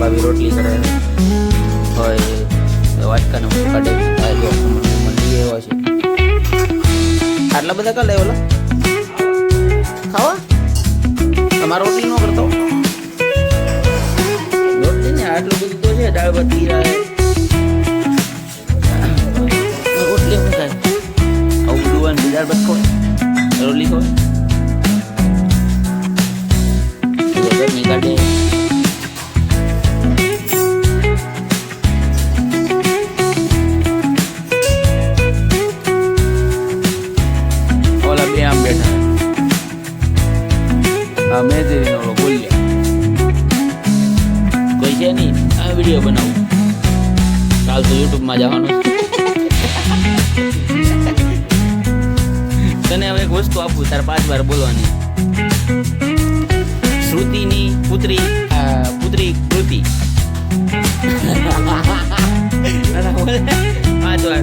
ભાભી રોટલી કરે હોય વાટકાને કાઢે. મંડી એવા છે. આટલા બધા કાલે ઓલા? ખાવા? તમારો રોટલી ન કરતો છે, દાળ હે. રોટલી શું થાય? આવું બધું હોય દાળ ભાત ખવાય રોટલી ગરમી કાઢે. આ વીડિયો બનાવું. કાલ તો યુટ્યુબમાં જવાનું. તને હવે એક વસ્તુ આપું, તારે પાંચ વાર બોલવાની. શ્રુતિની પુત્રી પુત્રી કૃતિ. પાંચ વાર.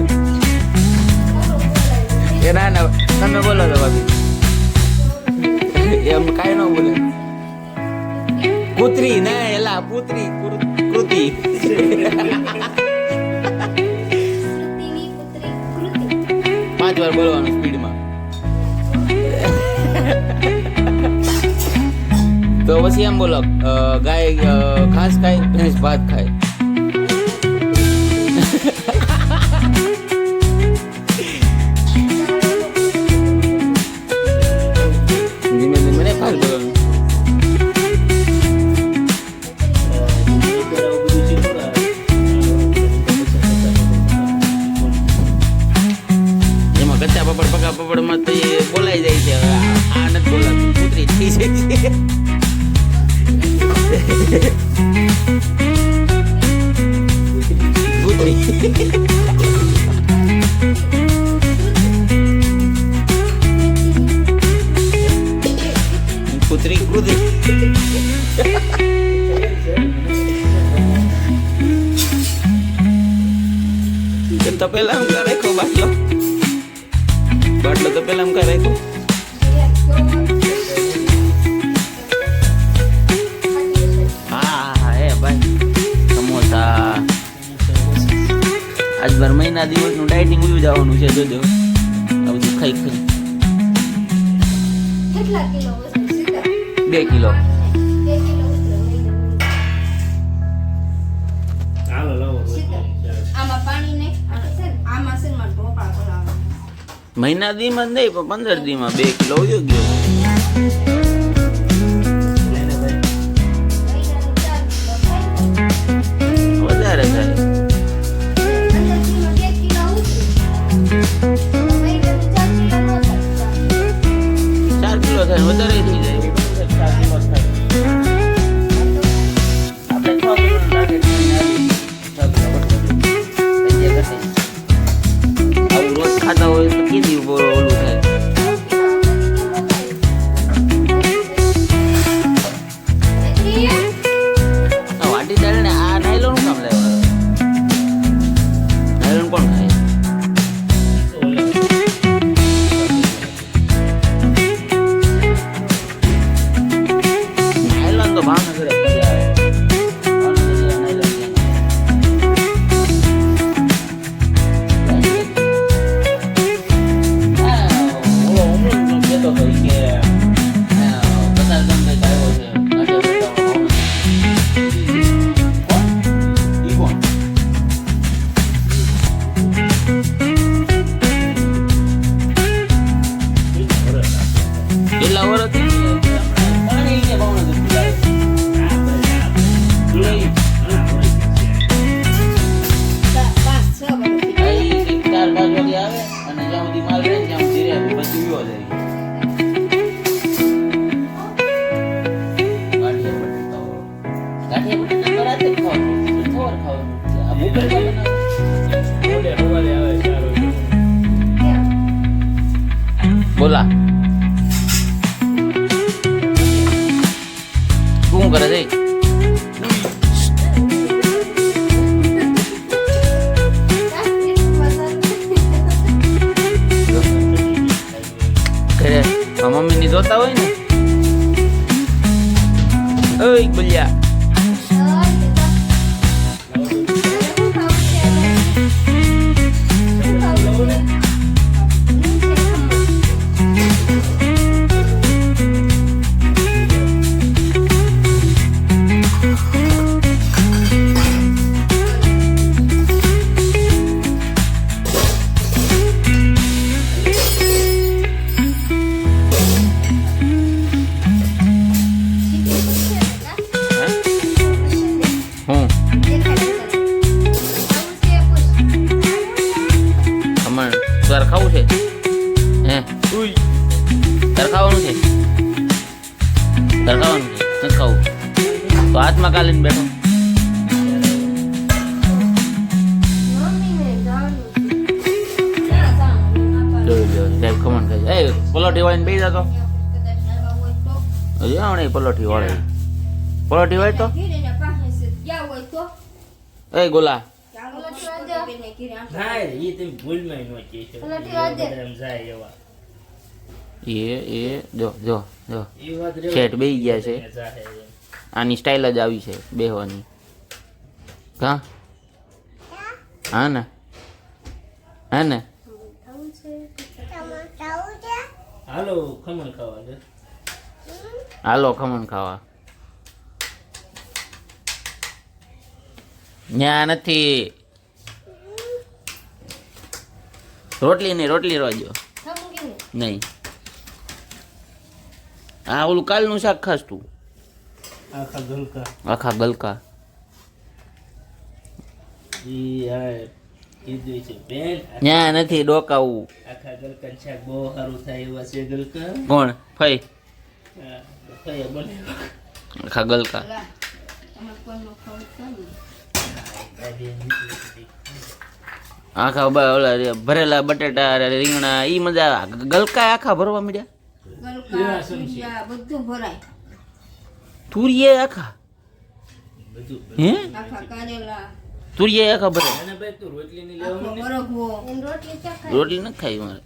એ ના ના, તમે બોલો તો ભાભી. એમ કાંઈ ન બોલે. પુત્રી, ના, એલા, પુત્રી, કૃતિ પાંચ વાર બોલવાનું સ્પીડમાં. તો પછી એમ બોલો ગાય ઘાસ ખાય ભેંસ, ભાત ખાય? કૂતરી કૃતિ તો પેલા હું કરે બાટલો બાટલો તો પેલા એમ કરે બાર મહિના દિવસનું ડાયટિંગ ઉયું જવાનું છે જોજો. આ બધું ખાઈ ખાઈ. બે કિલો. મહિના દીમાં માં નહીં પણ પંદર દીમાં બે કિલો ઉયો ગયો. જોતા હોય ને? ઓય બોલ્યા. તાર છે? હે? ઉઈ. તાર છે? તાર ખાવાનું છે? નથી ખાવું. તો હાથમાં કાલીને બેઠો? પલોઠી વાળીને બેસી જતો. હમણાં પલોઠી વાળી. પલોઠી હોય તો? એ ગોલા. ના એ ભૂલમાં નો જાય એવા. એ એ જો જો જો. શેઠ બેસી ગયા છે. આની સ્ટાઇલ જ આવી છે બેહવાની. હા? હા ને? હા ને? હાલો ખમણ ખાવા હાલો ખમણ ખાવા. ન્યા નથી. રોટલી નહીં રોટલી રોજો. નહીં. આ ઓલું કાલનું શાક ખાસ તું? આખા ગલકા. આખા ગલકા. ઈ છે બેન ન્યા નથી ડોકાવું. આખા ગલકા શાક બહુ સારું થાય એવા છે ગલકા. કોણ? ફઈ. આખા ગલકા. આખા ઓલા ભરેલા બટેટા રીંગણા ઈ મજા આવે. ગલકા આખા ભરવા બધું ભરાય. તુરિયે આખા? હે? તુરીએ આખા ભરે. અને ભાઈ તું રોટલી ની ખાઈ મારે.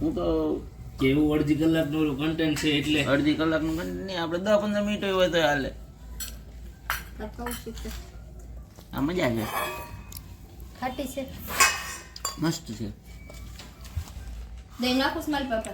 હું તો કેવું અડધી કલાકનું કન્ટેન્ટ છે એટલે. અડધી કલાકનું નહીં આપણે દસ પંદર મિનિટ હોય તો હાલે. આ મજા છે ખાટી છે. મસ્ત છે. દહીં નાખું મારી પાપા.